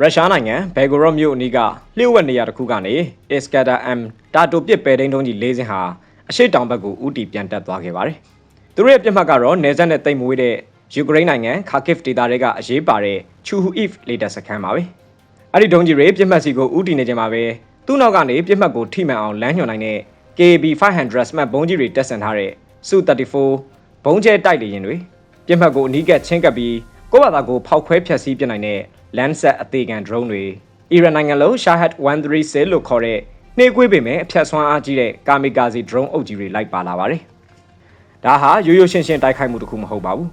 ရုရှားနိုင်ငံဘယ်ဂိုရော့မြို့အနီးကလျှို့ဝှက်နေရာတစ်ခုကနေ Iskander M တာတိုပစ်ပဲတိန်းတုံးကြီး၄စင်းဟာအရှိတောင်ဘက်ကိုဥတီပြန်တက်သွားခဲ့ပါတယ်။သူတို့ရဲ့ပြစ်မှတ်ကတော့နေဆက်နဲ့တိမ်မွေးတဲ့ယူကရိန်းနိုင်ငံခါကစ်ဒေသတွေကအရေးပါတဲ့ချူဟူအစ်လေတာစခန်းပါပဲ။အဲ့ဒီဒုံးကြီးတွေပြစ်မှတ်စီကိုဥတီနေကြမှာပဲသူ့နောက်ကနေပြစ်မှတ်ကိုထိမှန်အောင်လမ်းညွှန်နိုင်တဲ့ KB 500 smart ဘုံးကြီးတွေတက်ဆင်ထားတဲ့ Su-34 ဘုံးကျဲတိုက်လေရင်တွေပြစ်မှတ်ကိုအနီးကပ်ချင်းကပ်ပြီးကိုယ့်ဘာသာကိုဖောက်ခွဲဖျက်ဆီးပြနိုင်တဲ့ Landsat အသေးခံ drone တွေအီရန်နိုင်ငံလုံး Shahed 136လို့ခေါ်တဲ့နှေးကွေးပေမဲ့အဖြတ်ဆွမ်းအားကြီးတဲ့ Kamikaze drone အုပ်ကြီးတွေလိုက်ပါလာပါတယ်။ဒါဟာရိုးရိုးရှင်းရှင်းတိုက်ခိုက်မှုတစ်ခုမဟုတ်ပါဘူး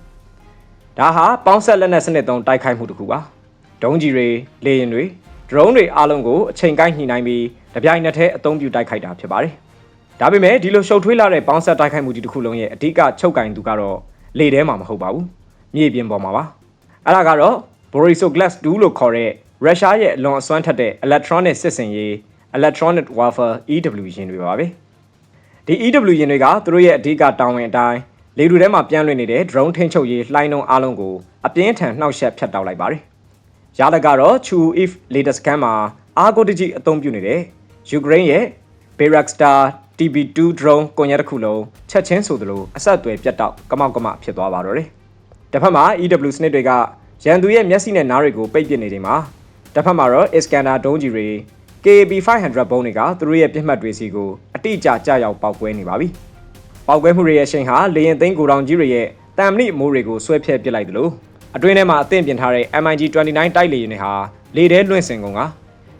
။ဒါဟာပေါင်းဆက်လက်နက်စနစ်သုံးတိုက်ခိုက်မှုတစ်ခုပါ။ဒုံးကြီးတွေလေယာဉ်တွေ drone တွေအားလုံးကိုအချိန်ကိုက်ညှိနှိုင်းပြီးတပြိုင်နက်တည်းအသုံးပြုတိုက်ခိုက်တာဖြစ်ပါတယ်။ဒါပေမဲ့ဒီလိုရှုပ်ထွေးလာတဲ့ပေါင်းဆက်တိုက်ခိုက်မှုကြီးတစ်ခုလုံးရဲ့အဓိကချုပ်ကင်သူကတော့လေထဲမှာမဟုတ်ပါဘူး။မြေပြင်ပေါ်မှာပါ။အဲ့ဒါကတော့ Borisoglass 2လို့ခေါ်တဲ့ရုရှားရဲ့အလွန်အစွမ်းထက်တဲ့ electronic စစ်စင်ရေး electronic warfare EW ယာဉ်တွေပါပဲဒီ EW ယာဉ်တွေကသူတို့ရဲ့အဓိကတာဝန်အတိုင်းလေထုထဲမှာပြန့်လွင့်နေတဲ့ drone ထိန်းချုပ်ရေးလှိုင်းလုံးအားလုံးကိုအပြင်းထန်နှောက်ယှက်ဖျက်တောက်လိုက်ပါတယ်ရလကတော့ Chu if latest scan မှာအာဂိုတကြီးအသုံးပြုနေတဲ့ယူကရိန်းရဲ့ Bayraktar TB2 drone ကွန်ရက်တစ်ခုလုံးချက်ချင်းဆိုသလိုအဆက်အသွယ်ပြတ်တောက်ကမောက်ကမဖြစ်သွားပါတော့တယ်တစ်ဖက်မှာ EW စနစ်တွေက ရန်သူရဲ့မျက်စိနဲ့နားတွေကိုပိတ်ပစ်နေချိန်မှာတစ်ဖက်မှာတော့ Iskander ဒုံးကြီးတွေ KB 500ဘုံးတွေကသူတို့ရဲ့ပြစ်မှတ်တွေစီကိုအတိအကျကြာရောက်ပေါက်ကွဲနေပါပြီ။ပေါက်ကွဲမှုတွေရဲ့အရှိန်ဟာလေရင်သိန်းကိုတောင်ကြီးတွေရဲ့တံမဏိမိုးတွေကိုဆွဲဖြဲပစ်လိုက်တယ်လို့အတွင်းထဲမှာအသင့်ပြင်ထားတဲ့ MiG 29တိုက်လေယာဉ်တွေဟာလေထဲလွင့်စင်ကုန်က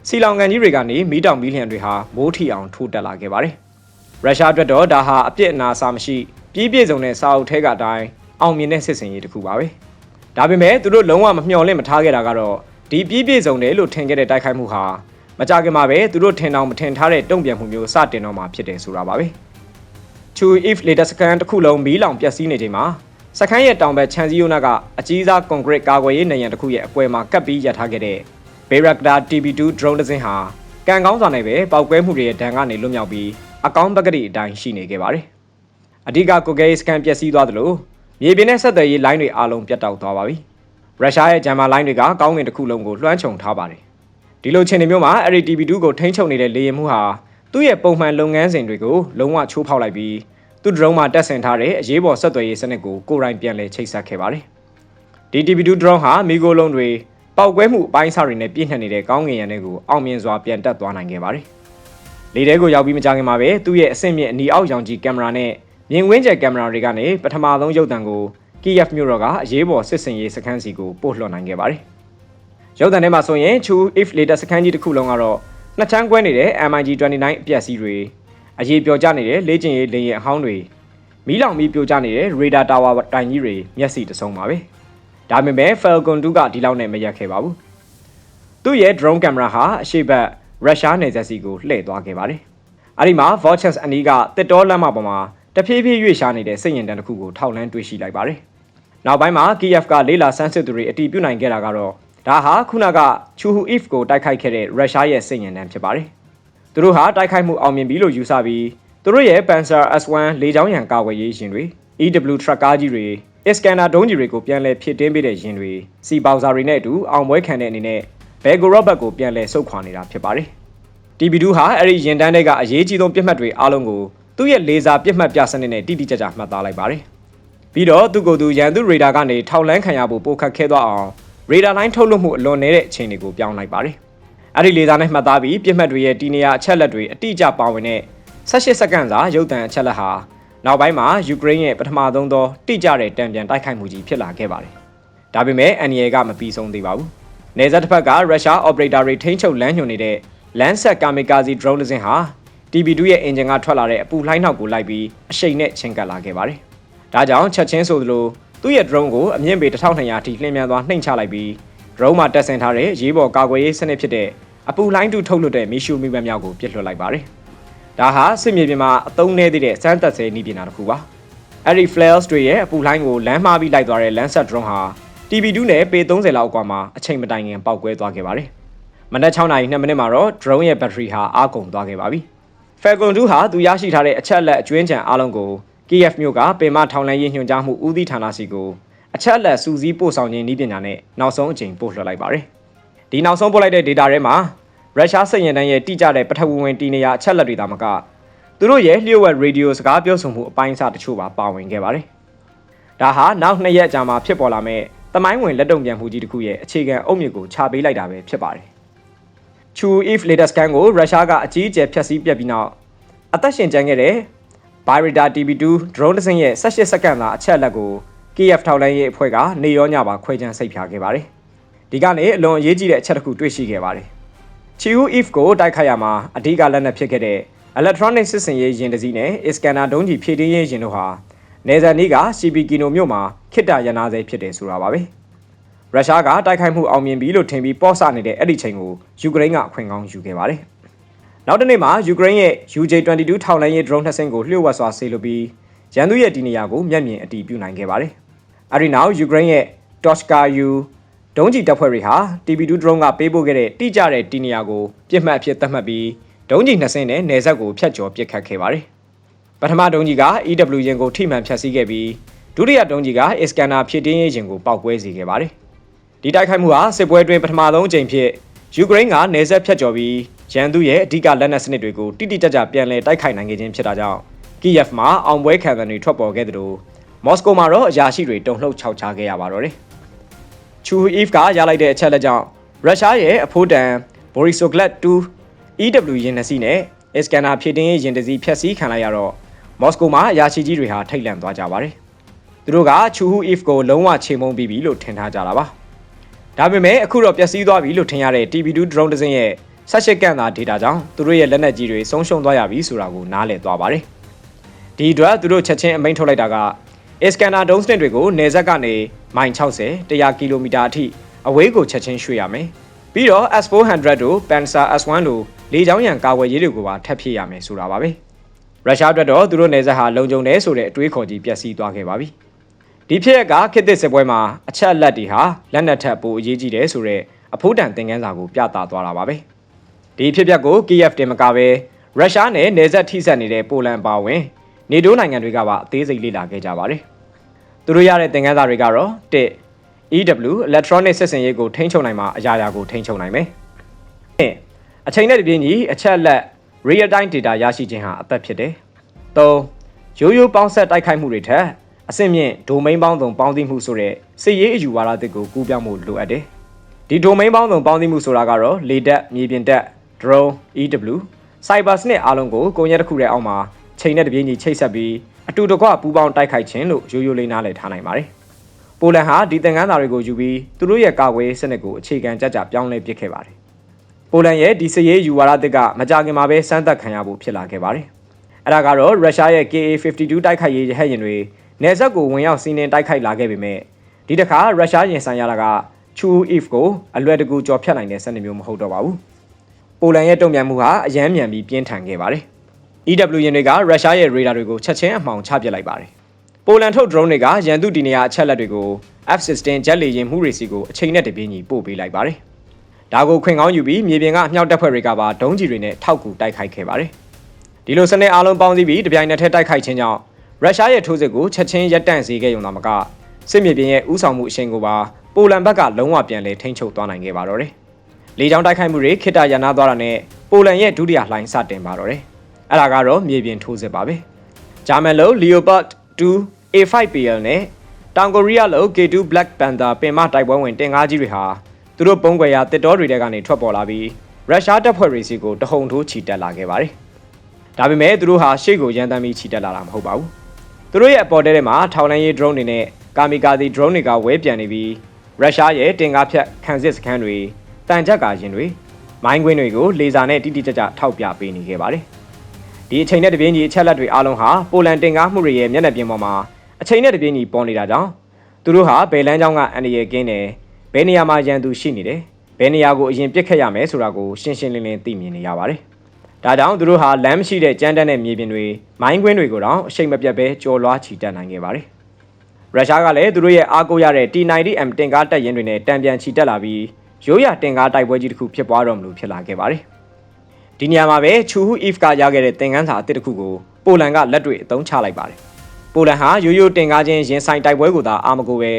စီလောင်ကန်ကြီးတွေကနေမီးတောင်မီးလျံတွေဟာမိုးထီအောင်ထိုးတက်လာခဲ့ပါတယ်။ရုရှားအတွက်တော့ဒါဟာအပြစ်အနာအဆမရှိ ပြည်ပြည့်စုံတဲ့စာအုပ်ထဲကအတိုင်းအောင်မြင်တဲ့စစ်စင်ရေးတစ်ခုပါပဲ။ ဒါပေမဲ့သူတို့လုံးဝမမျှော်လင့်မထားခဲ့တာကတော့ဒီပြည်ပြည့်စုံတယ်လို့ထင်ခဲ့တဲ့တိုက်ခိုက်မှုဟာမကြခင်မှာပဲသူတို့ထင်အောင်မထင်ထားတဲ့တုံ့ပြန်မှုမျိုးစတင်တော့မှာဖြစ်တယ်ဆိုတာပါပဲ။ Chu if latest scan တစ်ခုလုံးမီးလောင်ပျက်စီးနေချိန်မှာစခန်းရဲ့တောင်ဘက်ခြံစည်းရိုးနာကအကြီးစားကွန်ကရစ်ကာကွယ်ရေးနေရန်တစ်ခုရဲ့အကွယ်မှာကပ်ပြီးရထားခဲ့တဲ့ Bayraktar TB2 drone တစ်စင်းဟာကံကောင်းစွာနဲ့ပဲပောက်ကွဲမှုတွေရဲ့ဒဏ်ကနေလွတ်မြောက်ပြီးအကောင်းပကတိအတိုင်းရှိနေခဲ့ပါတယ်။အဓိကကိုကဲစကန်ပျက်စီးသွားသလို မြေပြင်နဲ့ဆက်သွယ်ရေးလိုင်းတွေအားလုံးပြတ်တောက်သွားပါပြီ။ရုရှားရဲ့ဂျမ်မာလိုင်းတွေကကောင်းကင်တစ်ခုလုံးကိုလွှမ်းခြုံထားပါတယ်။ဒီလိုခြေနေမျိုးမှာအဲ့ဒီ TB2 ကိုထိန်းချုပ်နေတဲ့လေယာဉ်မှုဟာသူ့ရဲ့ပုံမှန်လုပ်ငန်းစဉ်တွေကိုလုံးဝချိုးဖောက်လိုက်ပြီးသူ့ drone မှာတက်ဆင်ထားတဲ့အရေးပေါ်ဆက်သွယ်ရေးစနစ်ကိုကိုယ်တိုင်ပြန်လည်ချိတ်ဆက်ခဲ့ပါတယ်။ဒီ TB2 drone ဟာမိโกလုံးတွေပောက်ကွဲမှုအပိုင်းအစတွေနဲ့ပြည့်နှက်နေတဲ့ကောင်းကင်ရံတွေကိုအောင်မြင်စွာပြန်တက်သွားနိုင်ခဲ့ပါတယ်။လေထဲကိုရောက်ပြီးမကြခင်မှာပဲသူ့ရဲ့အဆင့်မြင့်အနီအောက်ရောင်ကြီးကင်မရာနဲ့ မြင်ကွင်းကျယ်ကင်မရာတွေကနေပထမဆုံးရုပ်သံကိုကီယက်မြို့တော်ကအရေးပေါ်စစ်စင်ရေးစခန်းစီကိုပို့လွှတ်နိုင်ခဲ့ပါတယ်။ရုပ်သံထဲမှာဆိုရင် Chu if later စခန်းကြီးတစ်ခုလုံးကတော့နှစ်ချမ်းကွဲနေတဲ့ MiG29 အပြက်စီးတွေအရေးပြောကြနေတဲ့လေ့ကျင့်ရေးလေယာဉ်အဟောင်းတွေမီးလောင်ပြီးပြိုကျနေတဲ့ radar tower တိုင်ကြီးတွေမျက်စိတဆုံးပါပဲ။ဒါပေမဲ့ Falcon 2ကဒီလောက်နဲ့မရက်ခဲ့ပါဘူး။သူ့ရဲ့ drone camera ဟာအရှိတ်ဘက်ရုရှားနယ်စပ်စီကိုလှည့်သွားခဲ့ပါတယ်။အဲဒီမှာ Vortex အနီးကတစ်တောလမ်းမပေါ်မှာ တဖြည်းဖြည်းရွေ့ရှားနေတဲ့စိတ်ရင်တန်းတစ်ခုကိုထောက်လန်းတွေ့ရှိလိုက်ပါတယ်။နောက်ပိုင်းမှာ Kiev ကလေးလာဆန်းစစ်သူတွေအတီးပြုတ်နိုင်ခဲ့တာကတော့ဒါဟာခုနက Chuhu If ကိုတိုက်ခိုက်ခဲ့တဲ့ရုရှားရဲ့စိတ်ရင်တန်းဖြစ်ပါတယ်။သူတို့ဟာတိုက်ခိုက်မှုအောင်မြင်ပြီလို့ယူဆပြီးသူတို့ရဲ့ Panzer S1 လေကြောင်းရန်ကာကွယ်ရေးရင်တွေ EW truck ကားကြီးတွေ Iskander ဒုံးကြီးတွေကိုပြန်လည်ဖြစ်တင်းပေးတဲ့ရင်တွေစီပေါဇာတွေနဲ့အတူအောင်ပွဲခံတဲ့အနေနဲ့ Belgorod ကိုပြန်လည်ဆုတ်ခွာနေတာဖြစ်ပါတယ်။ TB2 ဟာအဲ့ဒီရင်တန်းတွေကအရေးကြီးဆုံးပြစ်မှတ်တွေအားလုံးကို သူ့ရဲ့လေဆာပြစ်မှတ်ပြစနစ်နဲ့တိတိကျကျမှတ်သားလိုက်ပါတယ်။ပြီးတော့သူ့ကိုယ်သူရန်သူရေဒါကနေထောက်လန်းခံရဖို့ပိုခတ်ခဲသွားအောင်ရေဒါလိုင်းထုတ်လွှတ်မှုအလွန်နည်းတဲ့အချိန်တွေကိုပြောင်းလိုက်ပါတယ်။အဲ့ဒီလေဆာနဲ့မှတ်သားပြီးပြစ်မှတ်တွေရဲ့တီနေရအချက်လက်တွေအတိအကျပါဝင်တဲ့18စက္ကန့်စာရုပ်သံအချက်လက်ဟာနောက်ပိုင်းမှာယူကရိန်းရဲ့ပထမဆုံးသောတိကျတဲ့တံပြန်တိုက်ခိုက်မှုကြီးဖြစ်လာခဲ့ပါတယ်။ဒါပေမဲ့အန်ရီယကမပြီးဆုံးသေးပါဘူး။နေဆက်တစ်ဖက်ကရုရှား operator တွေထိန်းချုပ်လမ်းညွှန်နေတဲ့ Landsat Kamikaze drone တစ်စင်းဟာ TB2 ရဲ့အင်ဂျင်ကထွက်လာတဲ့အပူလှိုင်းနောက်ကိုလိုက်ပြီးအရှိန်နဲ့ချင်းကပ်လာခဲ့ပါတယ်။ဒါကြောင့်ချက်ချင်းဆိုသလိုသူ့ရဲ့ drone ကိုအမြင့်ပေ1200အထိလှည့်မြန်သွားနှိမ်ချလိုက်ပြီး drone မှာတက်ဆင်ထားတဲ့ရေးပေါ်ကာကွယ်ရေးစနစ်ဖြစ်တဲ့အပူလှိုင်းတူထုတ်လွှတ်တဲ့မီရှူမီပန်မြောက်ကိုပြစ်လွှတ်လိုက်ပါတယ်။ဒါဟာစစ်မြေပြင်မှာအသုံးနည်းသေးတဲ့စမ်းသက်ဆဲနည်းပညာတစ်ခုပါ။အဲဒီ flares တွေရဲ့အပူလှိုင်းကိုလမ်းမှားပြီးလိုက်သွားတဲ့ Landsat drone ဟာ TB2 နဲ့ပေ30လောက်အကွာမှာအချိန်မတိုင်ခင်ပောက်ကွဲသွားခဲ့ပါတယ်။မနက်6နာရီ2မိနစ်မှာတော့ drone ရဲ့ဘက်ထရီဟာအားကုန်သွားခဲ့ပါပြီ။ Falcon 2ဟာသူရရှိထားတဲ့အချက်အလက်အကျွင်းချံအားလုံးကို KF မြို့ကပင်မထောင်လန်းရေးညွှန်ကြားမှုဦးစီးဌာနစီကိုအချက်အလက်စူးစီးပို့ဆောင်ခြင်းနည်းပညာနဲ့နောက်ဆုံးအကြိမ်ပို့လွှတ်လိုက်ပါတယ်။ဒီနောက်ဆုံးပို့လိုက်တဲ့ data ထဲမှာရုရှားစစ်ရင်တန်းရဲ့တိကျတဲ့ပထဝီဝင်တည်နေရာအချက်လက်တွေသာမကသူတို့ရဲ့လျှို့ဝှက်ရေဒီယိုစကားပြောဆိုမှုအပိုင်းအစတချို့ပါပါဝင်ခဲ့ပါတယ်။ဒါဟာနောက်နှစ်ရက်ကြာမှဖြစ်ပေါ်လာမဲ့တမိုင်းဝင်လက်တုံပြန်မှုကြီးတစ်ခုရဲ့အခြေခံအုတ်မြစ်ကိုခြာပေးလိုက်တာပဲဖြစ်ပါတယ်။ Chu If latest scan ကိုရုရှားကအကြီးအကျယ်ဖျက်ဆီးပြက်ပြီးနောက်အသက်ရှင်ကျန်ခဲ့တဲ့ Byrida TB2 drone တစ်စင်းရဲ့18စက္ကန့်သာအချက်အလက်ကို KF ထောက်လိုင်းရဲ့အဖွဲ့ကနေရောညပါခွဲခြမ်းစိတ်ဖြာခဲ့ပါတယ်။ဒီကနေအလွန်အရေးကြီးတဲ့အချက်တစ်ခုတွေ့ရှိခဲ့ပါတယ်။ Chu If ကိုတိုက်ခိုက်ရမှာအဓိကလက်နက်ဖြစ်ခဲ့တဲ့ electronic စစ်စင်ရေးရင်တစ်စီးနဲ့ Iskander ဒုံးကျည်ဖြည့်တင်းရေးရင်တို့ဟာနေဇန်နီးက CB ကီနိုမြို့မှာခိတ္တရနာစေဖြစ်တယ်ဆိုတာပါပဲ။ ရုရှားကတိုက်ခိုက်မှုအောင်မြင်ပြီလို့ထင်ပြီးပေါ့ဆနေတဲ့အဲ့ဒီချိန်ကိုယူကရိန်းကအခွင့်ကောင်းယူခဲ့ပါတယ်။နောက်တစ်နေ့မှာယူကရိန်းရဲ့ UJ22 ထောက်လိုင်းရေး drone နှစ်စင်းကိုလျှို့ဝှက်စွာဆေးလွှတ်ပြီးရန်သူရဲ့ဒီနေရာကိုမျက်မြင်အတည်ပြုနိုင်ခဲ့ပါတယ်။အဲဒီနောက်ယူကရိန်းရဲ့ Toshka U ဒုံးကျည်တပ်ဖွဲ့တွေဟာ TB2 drone ကပေးပို့ခဲ့တဲ့တိကျတဲ့ဒီနေရာကိုပြစ်မှတ်အဖြစ်သတ်မှတ်ပြီးဒုံးကျည်နှစ်စင်းနဲ့နေဆက်ကိုဖျက်ကျော်ပစ်ခတ်ခဲ့ပါတယ်။ပထမဒုံးကျည်က EW ရင်ကိုထိမှန်ဖျက်ဆီးခဲ့ပြီးဒုတိယဒုံးကျည်က Iskander ဖြစ်တင်းရေးရင်ကိုပောက်ကွဲစေခဲ့ပါတယ်။ ဒီတိုက်ခိုက်မှုဟာစစ်ပွဲအတွင်းပထမဆုံးအကြိမ်ဖြစ်ယူကရိန်းကနေဆက်ဖျက်ကျော်ပြီးရန်သူရဲ့အဓိကလက်နက်စနစ်တွေကိုတိတိကျကျပြန်လည်တိုက်ခိုက်နိုင်ခဲ့ခြင်းဖြစ်တာကြောင့်ကီယက်မှာအောင်ပွဲခံတွေထွက်ပေါ်ခဲ့သလိုမော်စကိုမှာတော့အရာရှိတွေတုံ့လှုပ်ခြောက်ခြားခဲ့ရပါတော့တယ်။ချူအီဖ်ကရလိုက်တဲ့အချက်လက်ကြောင့်ရုရှားရဲ့အဖိုးတန် Borisoglat 2 EW ရင်နှစီနဲ့ Iskander ဖြည့်တင်းရေးရင်တစည်းဖျက်ဆီးခံလိုက်ရတော့မော်စကိုမှာအရာရှိကြီးတွေဟာထိတ်လန့်သွားကြပါတယ်။သူတို့ကချူဟူအီဖ်ကိုလုံးဝချေမှုန်းပြီးပြီလို့ထင်ထားကြတာပါ။ ဒါပေမဲ့အခုတော့ပျက်စီးသွားပြီလို့ထင်ရတဲ့ TB2 drone တစ်စင်းရဲ့18ကန့်သာ data ကြောင့်သူတို့ရဲ့လက်နက်ကြီးတွေဆုံးရှုံးသွားရပြီဆိုတာကိုနားလည်သွားပါတယ်။ဒီအတွက်သူတို့ချက်ချင်းအမိန့်ထုတ်လိုက်တာက Iskander ဒုံးစနစ်တွေကိုနေဆက်ကနေမိုင်60 100ကီလိုမီတာအထိအဝေးကိုချက်ချင်းရွှေ့ရမယ်။ပြီးတော့ S400 တို့ Panzer S1 တို့လေကြောင်းရန်ကာဝယ်ရေးတွေကိုပါထပ်ဖြည့်ရမယ်ဆိုတာပါပဲ။ရုရှားအတွက်တော့သူတို့နေဆက်ဟာလုံခြုံတယ်ဆိုတဲ့အတွေးခေါ်ကြီးပျက်စီးသွားခဲ့ပါပြီ။ ဒီဖြစ်ရက်ကခေတ်သစ်စစ်ပွဲမှာအချက်အလက်တွေဟာလက်နက်ထက်ပိုအရေးကြီးတယ်ဆိုတဲ့အဖိုးတန်သင်ခန်းစာကိုပြသသွားတာပါပဲ။ဒီဖြစ်ပျက်ကို KF တင်မကပဲရုရှားနဲ့နေဆက်ထိစပ်နေတဲ့ပိုလန်ပါဝင်နေတိုးနိုင်ငံတွေကပါအသေးစိတ်လေ့လာခဲ့ကြပါတယ်။သူတို့ရတဲ့သင်ခန်းစာတွေကတော့1 EW electronic စစ်စင်ရေးကိုထိန်းချုပ်နိုင်မှာအရာရာကိုထိန်းချုပ်နိုင်မယ်။အချိန်နဲ့တပြေးညီအချက်လက် real time data ရရှိခြင်းဟာအသက်ဖြစ်တယ်။၃ရိုးရိုးပေါင်းဆက်တိုက်ခိုက်မှုတွေထက် အဆင့်မြင့် domain ပေါင်းစုံပေါင်းစည်းမှုဆိုတဲ့စစ်ရေးအယူဝါဒတစ်ကိုကူးပြောင်းမှုလိုအပ်တယ်။ဒီ domain ပေါင်းစုံပေါင်းစည်းမှုဆိုတာကတော့လေတပ်မြေပြင်တပ် drone EW cyber စနစ်အားလုံးကိုကိုယ်ရက်တစ်ခုတည်းအောက်မှာချိန်နဲ့တပြေးညီချိတ်ဆက်ပြီးအတူတကွပူးပေါင်းတိုက်ခိုက်ခြင်းလို့ရိုးရိုးလေးနားလည်ထားနိုင်ပါတယ်။ပိုလန်ဟာဒီသင်ခန်းစာတွေကိုယူပြီးသူတို့ရဲ့ကာကွယ်ရေးစနစ်ကိုအခြေခံကြကြပြောင်းလဲပစ်ခဲ့ပါတယ်။ပိုလန်ရဲ့ဒီစစ်ရေးယူဝါဒတစ်ကမကြခင်မှာပဲစမ်းသပ်ခံရဖို့ဖြစ်လာခဲ့ပါတယ်။အဲဒါကတော့ရုရှားရဲ့ KA52 တိုက်ခိုက်ရေးရဟတ်ယာဉ်တွေ နေဆက်ကိုဝင်ရောက်စီးနင်းတိုက်ခိုက်လာခဲ့ပေမဲ့ဒီတစ်ခါရုရှားရင်ဆိုင်ရတာကချူအီဖ်ကိုအလွယ်တကူကြော်ဖြတ်နိုင်တဲ့စနစ်မျိုးမဟုတ်တော့ပါဘူး။ပိုလန်ရဲ့တုံ့ပြန်မှုဟာအယမ်းမြန်ပြီးပြင်းထန်ခဲ့ပါတယ်။ EW ရင်တွေကရုရှားရဲ့ရေဒါတွေကိုချက်ချင်းအမှောင်ချပစ်လိုက်ပါတယ်။ပိုလန်ထုတ် drone တွေကရန်သူဒီနေရာအချက်လက်တွေကို F-16 ဂျက်လေယာဉ်မှုတွေစီကိုအချိန်နဲ့တပြေးညီပို့ပေးလိုက်ပါတယ်။ဒါကိုခွင့်ကောင်းယူပြီးမြေပြင်ကအမြောက်တပ်ဖွဲ့တွေကပါဒုံးကျည်တွေနဲ့ထောက်ကူတိုက်ခိုက်ခဲ့ပါတယ်။ဒီလိုစနစ်အားလုံးပေါင်းစည်းပြီးတပြိုင်နက်တည်းတိုက်ခိုက်ခြင်းကြောင့် ရုရှားရဲ့ထိုးစစ်ကိုချက်ချင်းရပ်တန့်စေခဲ့ရုံသာမကစစ်မြေပြင်ရဲ့ဥဆောင်မှုအရှိန်ကိုပါပိုလန်ဘက်ကလုံးဝပြန်လည်ထိန်းချုပ်သွားနိုင်ခဲ့ပါတော့တယ်။လေကြောင်းတိုက်ခိုက်မှုတွေခိတ္တရနာသွားတာနဲ့ပိုလန်ရဲ့ဒုတိယလှိုင်းစတင်ပါတော့တယ်။အဲ့ဒါကတော့မြေပြင်ထိုးစစ်ပါပဲ။ဂျာမန်လို Leopard 2 A5PL နဲ့တောင်ကိုရီးယားလို K2 Black Panther ပင်မတိုက်ပွဲဝင်တင်ကားကြီးတွေဟာသူတို့ပုံကွယ်ရာတစ်တော်တွေထဲကနေထွက်ပေါ်လာပြီးရုရှားတပ်ဖွဲ့တွေစီကိုတဟုန်ထိုးချီတက်လာခဲ့ပါတယ်။ဒါပေမဲ့သူတို့ဟာရှေ့ကိုရန်တမ်းပြီးချီတက်လာတာမဟုတ်ပါဘူး။ သူတို့ရဲ့အပေါ်တဲထဲမှာထောင်လိုင်းရေး drone တွေနဲ့ကာမီကာစီ drone တွေကဝဲပြန်နေပြီးရုရှားရဲ့တင်ကားဖြတ်ခံစစ်စခန်းတွေတန်ကြပ်ကာရင်တွေမိုင်းကွင်းတွေကိုလေဆာနဲ့တိတိကျကျထောက်ပြပေးနေခဲ့ပါတယ်။ဒီအချိန်နဲ့တပြင်းကြီးအချက်လက်တွေအားလုံးဟာပိုလန်တင်ကားမှုတွေရဲ့မျက်နှာပြင်ပေါ်မှာအချိန်နဲ့တပြင်းကြီးပေါ်နေတာကြောင့်သူတို့ဟာဘယ်လမ်းကြောင်းကအန်ဒီရဲ့ကင်းတယ်ဘယ်နေရာမှာရန်သူရှိနေတယ်ဘယ်နေရာကိုအရင်ပြစ်ခတ်ရမယ်ဆိုတာကိုရှင်းရှင်းလင်းလင်းသိမြင်နေရပါတယ်။ ဒါကြောင့်သူတို့ဟာလမ်းမရှိတဲ့ကြမ်းတမ်းတဲ့မြေပြင်တွေမိုင်းကွင်းတွေကိုတော့အရှိန်မပြတ်ပဲကြော်လွှားချီတက်နိုင်ခဲ့ပါတယ်။ရုရှားကလည်းသူတို့ရဲ့အားကိုးရတဲ့ T90M တင်ကားတပ်ရင်းတွေနဲ့တံပြန်ချီတက်လာပြီးရိုးရတင်ကားတိုက်ပွဲကြီးတစ်ခုဖြစ်ပွားတော့မလို့ဖြစ်လာခဲ့ပါတယ်။ဒီနေရာမှာပဲချူဟူအီဖ်ကရခဲ့တဲ့သင်ခန်းစာအသစ်တစ်ခုကိုပိုလန်ကလက်တွေ့အသုံးချလိုက်ပါတယ်။ပိုလန်ဟာရိုးရိုးတင်ကားချင်းရင်ဆိုင်တိုက်ပွဲကိုသာအာမကိုပဲ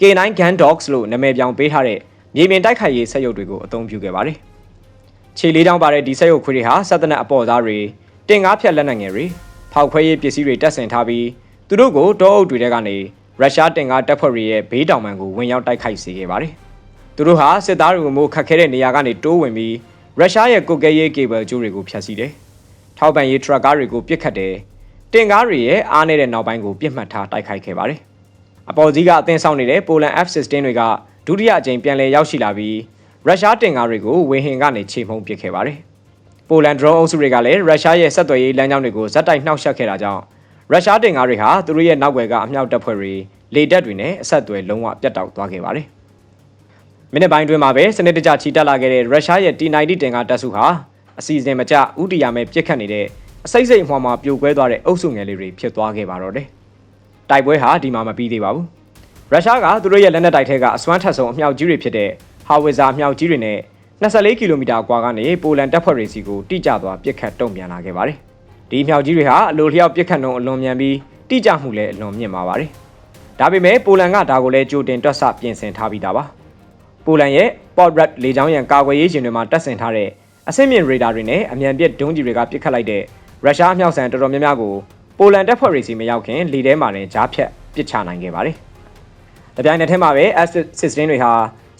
K9 Gun Dogs လို့နာမည်ပြောင်းပေးထားတဲ့မြေပြင်တိုက်ခိုက်ရေးစက်ရုပ်တွေကိုအသုံးပြုခဲ့ပါတယ်။ ခြေလေးချောင်းပါတဲ့ဒီစက်ရုပ်ခွေးတွေဟာစက်တနက်အပေါ်သားတွေတင်ကားဖြတ်လက်နက်ငယ်တွေဖောက်ခွဲရေးပစ္စည်းတွေတပ်ဆင်ထားပြီးသူတို့ကိုတောအုပ်တွေထဲကနေရုရှားတင်ကားတပ်ဖွဲ့တွေရဲ့ဘေးတောင်ပံကိုဝင်ရောက်တိုက်ခိုက်စေခဲ့ပါတယ်။သူတို့ဟာစစ်သားတွေကိုမို့ခတ်ခဲတဲ့နေရာကနေတိုးဝင်ပြီးရုရှားရဲ့ကုတ်ကဲရေးကေဘယ်ကျိုးတွေကိုဖျက်ဆီးတယ်။ထောက်ပံ့ရေးထရပ်ကားတွေကိုပစ်ခတ်တယ်။တင်ကားတွေရဲ့အားနေတဲ့နောက်ပိုင်းကိုပြစ်မှတ်ထားတိုက်ခိုက်ခဲ့ပါတယ်။အပေါ်စီးကအသင်းဆောင်နေတဲ့ပိုလန် F16 တွေကဒုတိယအကြိမ်ပြန်လည်ရောက်ရှိလာပြီး ရုရှားတင်ကားတွေကိုဝေဟင်ကနေခြေမှုန်းပစ်ခဲ့ပါတယ်။ပိုလန်ဒရုန်းအုပ်စုတွေကလည်းရုရှားရဲ့ဆက်သွယ်ရေးလမ်းကြောင်းတွေကိုဇက်တိုက်နှောက်ယှက်ခဲ့တာကြောင့်ရုရှားတင်ကားတွေဟာသူတို့ရဲ့နောက်ွယ်ကအမြောက်တပ်ဖွဲ့တွေလေတပ်တွေနဲ့အဆက်အသွယ်လုံးဝပြတ်တောက်သွားခဲ့ပါတယ်။မိနစ်ပိုင်းတွင်မှာပဲစနစ်တကျချီတက်လာခဲ့တဲ့ရုရှားရဲ့ T90 တင်ကားတပ်စုဟာအစီအစဉ်မကျဥတီယာမဲ့ပြစ်ခတ်နေတဲ့အစိမ့်စိမ့်အမှောင်မှာပြိုကွဲသွားတဲ့အုပ်စုငယ်လေးတွေဖြစ်သွားခဲ့ပါတော့တယ်။တိုက်ပွဲဟာဒီမှာမပြီးသေးပါဘူး။ရုရှားကသူတို့ရဲ့လက်နက်တိုက်ထဲကအစွမ်းထက်ဆုံးအမြောက်ကြီးတွေဖြစ်တဲ့ ဟာဝစ်ဇာအမြောက်ကြီးတွေနဲ့24ကီလိုမီတာကွာကနေပိုလန်တပ်ဖွဲ့တွေစီကိုတိကျသွားပြစ်ခတ်တုံ့ပြန်လာခဲ့ပါတယ်။ဒီအမြောက်ကြီးတွေဟာအလိုလျောက်ပြစ်ခတ်နှုန်းအလွန်မြန်ပြီးတိကျမှုလည်းအလွန်မြင့်ပါပါတယ်။ဒါပေမဲ့ပိုလန်ကဒါကိုလည်းကြိုတင်တွက်ဆပြင်ဆင်ထားပြီးသားပါ။ပိုလန်ရဲ့ Port Red လေကြောင်းရန်ကာကွယ်ရေးရှင်တွေမှာတပ်ဆင်ထားတဲ့အဆင့်မြင့်ရေဒါတွေနဲ့အမြန်ပြစ်ဒုံးကြီးတွေကပစ်ခတ်လိုက်တဲ့ရုရှားအမြောက်ဆန်တော်တော်များများကိုပိုလန်တပ်ဖွဲ့တွေစီမရောက်ခင်လေထဲမှာလည်းကြားဖြတ်ပစ်ချနိုင်ခဲ့ပါတယ်။တပြိုင်နက်တည်းမှာပဲ S16 တွေဟာ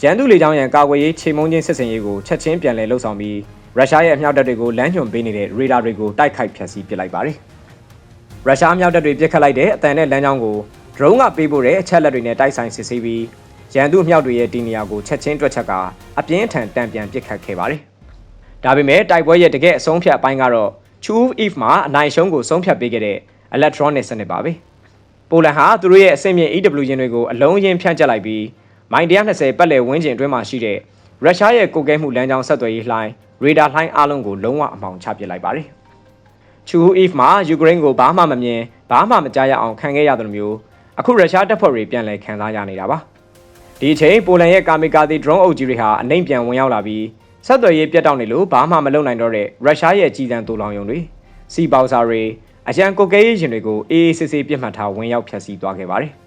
ရန်သူလေကြောင်းရန်ကာကွယ်ရေးချိန်မုံချင်းစစ်စင်ရေးကိုချက်ချင်းပြန်လည်လှုပ်ဆောင်ပြီးရုရှားရဲ့အမြောက်တပ်တွေကိုလမ်းညွှန်ပေးနေတဲ့ရေဒါတွေကိုတိုက်ခိုက်ဖျက်ဆီးပစ်လိုက်ပါတယ်။ရုရှားအမြောက်တပ်တွေပစ်ခတ်လိုက်တဲ့အတန်နဲ့လမ်းကြောင်းကိုဒရုန်းကပေးပို့တဲ့အချက်လက်တွေနဲ့တိုက်ဆိုင်စစ်ဆေးပြီးရန်သူအမြောက်တွေရဲ့တီနေရာကိုချက်ချင်းတွက်ချက်ကအပြင်းထန်တံပြန်ပစ်ခတ်ခဲ့ပါတယ်။ဒါပေမဲ့တိုက်ပွဲရဲ့တကယ်အဆုံးဖြတ်အပိုင်းကတော့ Chuve Eve မှာအနိုင်ရှုံးကိုဆုံးဖြတ်ပေးခဲ့တဲ့ electronic စနစ်ပါပဲ။ပိုလန်ဟာသူတို့ရဲ့အဆင့်မြင့် EW ရင်တွေကိုအလုံးရင်းဖြန့်ကျက်လိုက်ပြီး မိုင်120ပတ်လည်ဝန်းကျင်အတွင်းမှာရှိတဲ့ရုရှားရဲ့ကိုကဲမှုလမ်းကြောင်းဆက်သွယ်ရေးလှိုင်းရေဒါလှိုင်းအလုံးကိုလုံးဝအမှောင်ချပစ်လိုက်ပါတယ်။ Chu Eve မှာယူကရိန်းကိုဘာမှမမြင်ဘာမှမကြားရအောင်ခံခဲ့ရတယ်လို့မျိုးအခုရုရှားတပ်ဖွဲ့တွေပြန်လည်ခံစားရနေတာပါ။ဒီအချိန်ပိုလန်ရဲ့ကာမီကာတီ drone အုပ်ကြီးတွေဟာအနှိမ့်ပြန်ဝင်ရောက်လာပြီးဆက်သွယ်ရေးပြတ်တောက်နေလို့ဘာမှမလုပ်နိုင်တော့တဲ့ရုရှားရဲ့ကြီးစံတူလောင်ယုံတွေစီပေါစာတွေအရန်ကိုကဲရေးရင်တွေကိုအေးအေးဆေးဆေးပြစ်မှတ်ထားဝင်ရောက်ဖျက်ဆီးသွားခဲ့ပါတယ်။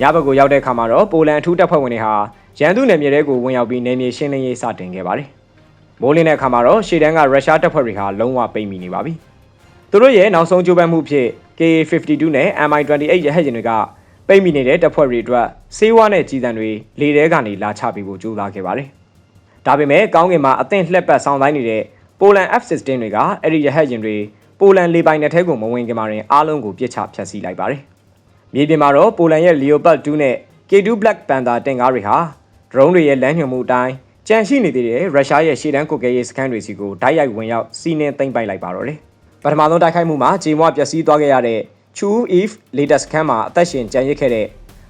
ညဘက်ကိုရောက်တဲ့အခါမှာတော့ပိုလန်အထူးတပ်ဖွဲ့ဝင်တွေဟာရန်သူနယ်မြေတွေကိုဝင်ရောက်ပြီးနယ်မြေရှင်းလင်းရေးစတင်ခဲ့ပါတယ်။မိုးလင်းတဲ့အခါမှာတော့ရှေ့တန်းကရုရှားတပ်ဖွဲ့တွေဟာလုံးဝပိတ်မိနေပါပြီ။သူတို့ရဲ့နောက်ဆုံးကြိုးပမ်းမှုဖြစ် KA52 နဲ့ MI28 ရဟတ်ယာဉ်တွေကပိတ်မိနေတဲ့တပ်ဖွဲ့တွေအတွက်စေးဝါးနဲ့ကြီးစံတွေလေထဲကနေလာချပေးဖို့ကြိုးစားခဲ့ပါတယ်။ဒါပေမဲ့ကောင်းကင်မှာအသင့်လှက်ပတ်ဆောင်တိုင်းနေတဲ့ပိုလန် F16 တွေကအဲ့ဒီရဟတ်ယာဉ်တွေပိုလန်လေပိုင်နယ်ထဲကိုမဝင်ခင်မှာရင်အားလုံးကိုပြစ်ချဖျက်ဆီးလိုက်ပါတယ်။ မြေပြင်မှာတော့ပိုလန်ရဲ့ Leopard 2နဲ့ K2 Black Panther တင်ကားတွေဟာဒရုန်းတွေရဲ့လမ်းညွှန်မှုအတိုင်းကြန့်ရှိနေသေးတဲ့ရုရှားရဲ့ရှေ့တန်းကုတ်ကဲရေးစခန်းတွေစီကိုဓာတ်ရိုက်ဝင်ရောက်စီးနှင်းသိမ်းပိုက်လိုက်ပါတော့တယ်။ပထမဆုံးတိုက်ခိုက်မှုမှာဂျေမွားပျက်စီးသွားခဲ့ရတဲ့ Chu Eve latest ခန်းမှာအသက်ရှင်ကြံရစ်ခဲ့တဲ့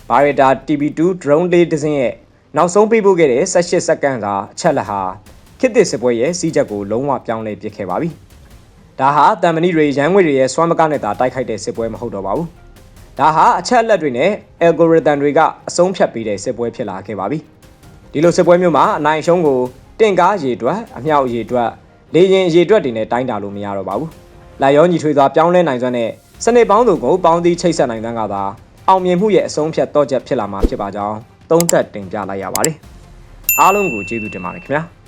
Barretta TB2 drone လေးတစ်စင်းရဲ့နောက်ဆုံးပေးပို့ခဲ့တဲ့18စက္ကန့်သာအချက်လက်ဟာခစ်သစ်စစ်ပွဲရဲ့စီးချက်ကိုလုံးဝပြောင်းလဲပစ်ခဲ့ပါပြီ။ဒါဟာတမ်မဏိတွေရန်ငွေတွေရဲ့စွမ်းမကနဲ့သာတိုက်ခိုက်တဲ့စစ်ပွဲမဟုတ်တော့ပါဘူး။ ဒါဟာအချက်လက်တွေနဲ့ algorithm တွေကအဆုံးဖြတ်ပေးတဲ့စစ်ပွဲဖြစ်လာခဲ့ပါပြီ။ဒီလိုစစ်ပွဲမျိုးမှာအနိုင်ရှုံးကိုတင့်ကားရေတွက်အမြောက်ရေတွက်လေရင်ရေတွက်တွေနဲ့တိုင်းတာလို့မရတော့ပါဘူး။လာရောညီထွေစွာပြောင်းလဲနိုင်စွမ်းတဲ့စနစ်ပေါင်းစုံကိုပေါင်းသီးချိတ်ဆက်နိုင်တဲ့ကသာအောင်မြင်မှုရဲ့အဆုံးဖြတ်တော့ချက်ဖြစ်လာမှာဖြစ်ပါကြောင်းသုံးသပ်တင်ပြလိုက်ရပါတယ်။အားလုံးကိုကျေးဇူးတင်ပါတယ်ခင်ဗျာ။